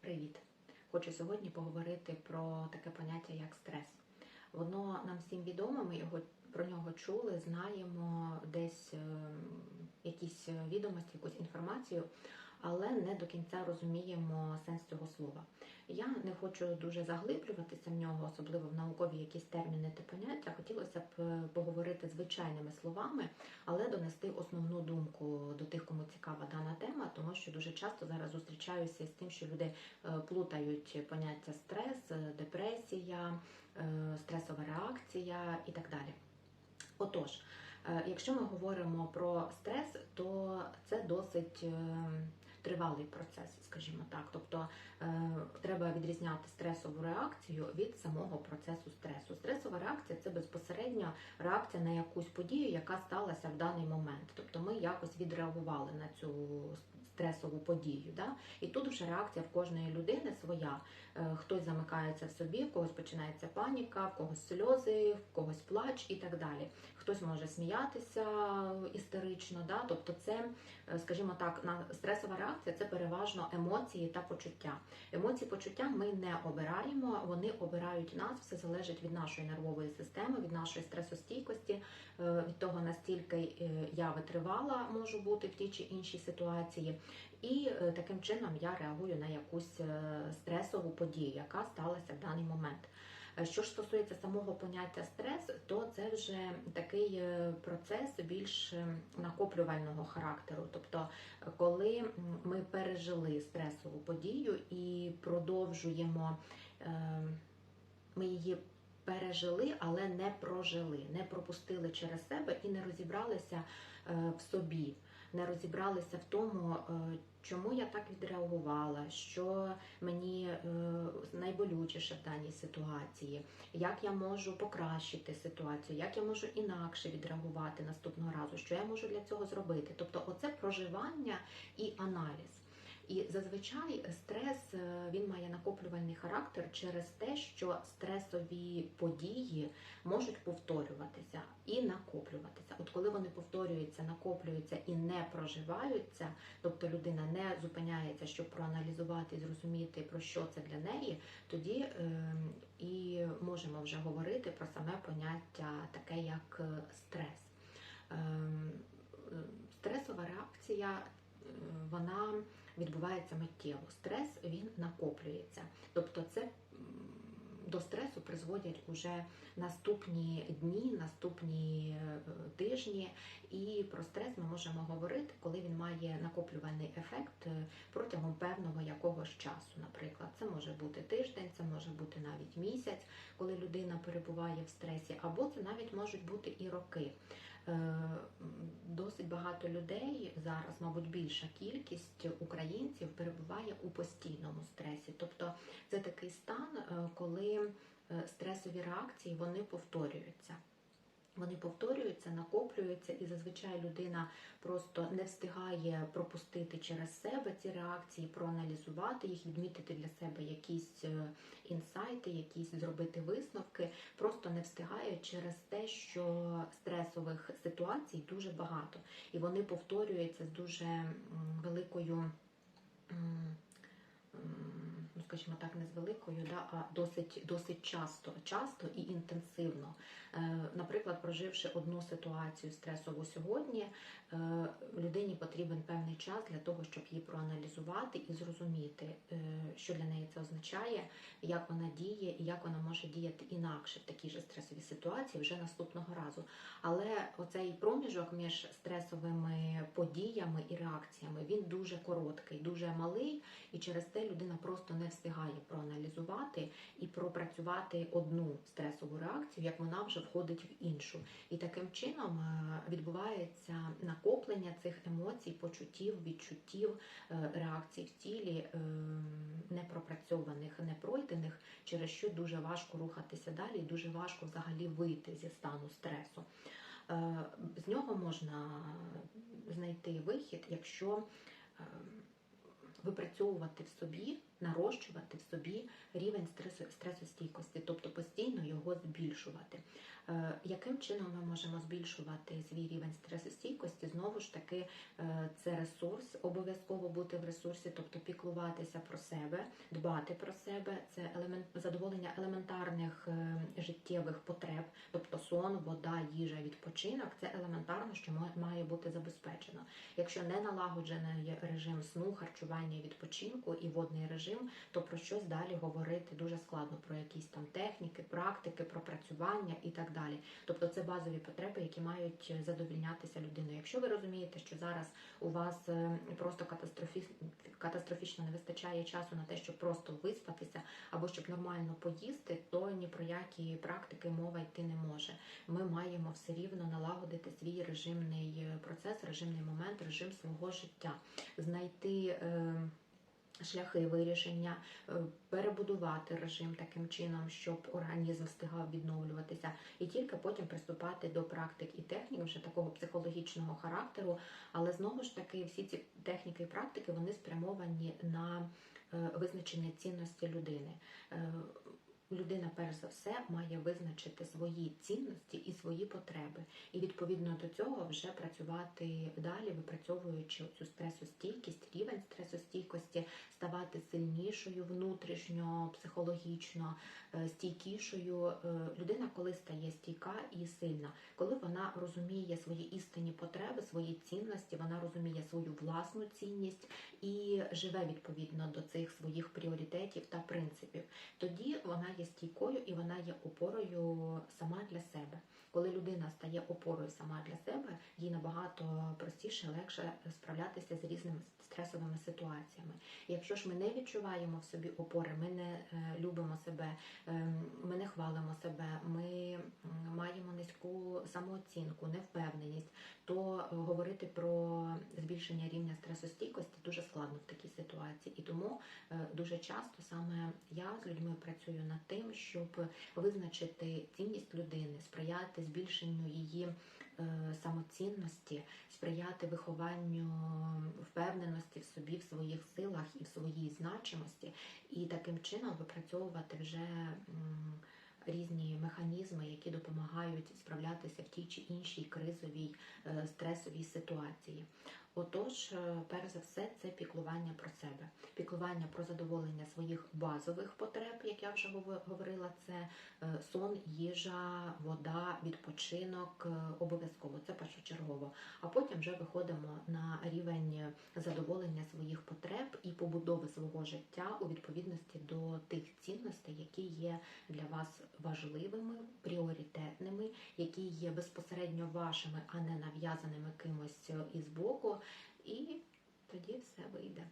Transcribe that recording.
Привіт! Хочу сьогодні поговорити про таке поняття як стрес. Воно нам всім відомо, ми його про нього чули, знаємо десь е, якісь відомості, якусь інформацію, але не до кінця розуміємо сенс цього слова. Я не хочу дуже заглиблюватися в нього, особливо в наукові якісь терміни та поняття. Хотілося б е, поговорити звичайними словами, але донести основну думку до тих, кому цікава дана тема, тому що дуже часто зараз зустрічаюся з тим, що люди е, плутають поняття стрес, е, депресія, стресова реакція і так далі. Отож, якщо ми говоримо про стрес, то це досить тривалий процес, скажімо так. Тобто е, треба відрізняти стресову реакцію від самого процесу стресу. Стресова реакція це безпосередня реакція на якусь подію, яка сталася в даний момент. Тобто ми якось відреагували на цю стресову подію. Да? І тут вже реакція в кожної людини своя. Е, Хтось замикається в собі, в когось починається паніка, в когось сльози, в когось плач і так далі. Хтось може сміятися істерично, да? тобто це, е, скажімо так, на стресова реакція це переважно емоції та почуття. Емоції, почуття ми не обираємо, вони обирають нас, все залежить від нашої нервової системи, від нашої стресостійкості, е, від того, настільки я витривала можу бути в тій чи іншій ситуації. І е, таким чином я реагую на якусь е, стресову подію, яка сталася в даний момент. Е, Що ж стосується самого поняття стрес, то це вже такий процес більш накоплювального характеру. Тобто, коли ми пережили стресову подію і продовжуємо, ми її пережили, але не прожили, не пропустили через себе і не розібралися в собі, не розібралися в тому, е, чому я так відреагувала, що мені е, найболючіше в даній ситуації, як я можу покращити ситуацію, як я можу інакше відреагувати наступного разу, що я можу для цього зробити. Тобто, оце проживання і аналіз. І зазвичай стрес е, він має накоплювальний характер через те, що стресові події можуть повторюватися і накоплюватися. От коли вони повторюються, накоплюються і не проживаються, тобто людина не зупиняється, щоб проаналізувати і зрозуміти про що це для неї, тоді е, і можемо вже говорити про саме поняття таке як е, стрес. Ем, е, Стресова реакція вона відбувається миттєво. Стрес він накоплюється. Тобто, це до стресу призводять уже наступні дні, наступні е, тижні. І про стрес ми можемо говорити, коли він має накоплювальний ефект е, протягом певного якогось часу. Наприклад, це може бути тиждень, це може бути навіть місяць, коли людина перебуває в стресі, або це навіть можуть бути і роки. Е, Досить багато людей зараз, мабуть, більша кількість українців перебуває у постійному стресі. Тобто це такий стан, е, коли е, стресові реакції вони повторюються. Вони повторюються, накоплюються, і зазвичай людина просто не встигає пропустити через себе ці реакції, проаналізувати їх, відмітити для себе якісь е, інсайти, якісь зробити висновки. Просто не встигає через те, що стресових ситуацій дуже багато, і вони повторюються з дуже великою. Скажімо так, не з великою, да, а досить, досить часто, часто і інтенсивно. Е, Наприклад, проживши одну ситуацію стресову сьогодні, е, людині потрібен певний час для того, щоб її проаналізувати і зрозуміти, е, що для неї це означає, як вона діє і як вона може діяти інакше в такій же стресовій ситуації вже наступного разу. Але оцей проміжок між стресовими подіями і реакціями він дуже короткий, дуже малий, і через те людина просто не встигає проаналізувати і пропрацювати одну стресову реакцію, як вона вже входить в іншу. І таким чином е, відбувається накоплення цих емоцій, почуттів, відчуттів, е, реакцій в тілі е, непропрацьованих, непройдених, через що дуже важко рухатися далі, дуже важко взагалі вийти зі стану стресу. З нього можна знайти вихід, якщо випрацьовувати в собі, нарощувати в собі рівень стресостійкості, тобто постійно його збільшувати. Е, Яким чином ми можемо збільшувати свій рівень стресостійкості? Знову ж таки, е, це ресурс, обов'язково бути в ресурсі, тобто піклуватися про себе, дбати про себе, це елемент задоволення елементарних е, життєвих потреб, тобто сон, вода, їжа, відпочинок. Це елементарно, що ма- має бути забезпечено. Якщо не налагоджений режим сну, харчування, відпочинку і водний режим, то про щось далі говорити дуже складно про якісь там техніки, практики, пропрацювання і так далі. Тобто це базові потреби, які мають задовільнятися людиною. Якщо ви розумієте, що зараз у вас е, просто катастрофі... катастрофічно не вистачає часу на те, щоб просто виспатися або щоб нормально поїсти, то ні про які практики мова йти не може. Ми маємо все рівно налагодити свій режимний е, процес, режимний момент, режим свого життя, знайти. Е... Шляхи вирішення, е, перебудувати режим таким чином, щоб організм встигав відновлюватися, і тільки потім приступати до практик і технік вже такого психологічного характеру. Але знову ж таки, всі ці техніки і практики вони спрямовані на е, визначення цінності людини. Людина, перш за все, має визначити свої цінності і свої потреби, і відповідно до цього вже працювати далі, випрацьовуючи цю стресостійкість, рівень стресостійкості, ставати сильнішою внутрішньо, психологічно, е, стійкішою. Е, Людина, коли стає стійка і сильна, коли вона розуміє свої істинні потреби, свої цінності, вона розуміє свою власну цінність і живе відповідно до цих своїх пріоритетів та принципів, тоді вона є стійкою і вона є опорою сама для себе. Коли людина стає опорою сама для себе, їй набагато простіше, легше справлятися з різними стресовими ситуаціями. Якщо ж ми не відчуваємо в собі опори, ми не е, любимо себе, е, ми не хвалимо себе, ми маємо низьку самооцінку, невпевненість, то е, говорити про збільшення рівня стресостійкості дуже складно в такій ситуації. І тому е, дуже часто саме я з людьми працюю над тим, щоб визначити цінність людини, сприяти збільшенню її е, самоцінності, сприяти вихованню впевненості в собі, в своїх силах і в своїй значимості, і таким чином випрацьовувати вже різні механізми, які допомагають справлятися в тій чи іншій кризовій е, стресовій ситуації. Отож, е, перш за все, це піклування про себе, піклування про задоволення своїх базових потреб, як я вже гово- говорила, це е, сон, їжа, вода, відпочинок, е, обов'язково це першочергово. А потім вже виходимо на рівень задоволення своїх потреб і побудови свого життя у відповідності до тих цінностей, які є для вас важливими, пріоритетними, які є безпосередньо вашими, а не нав'язаними кимось із боку. І тоді все вийде.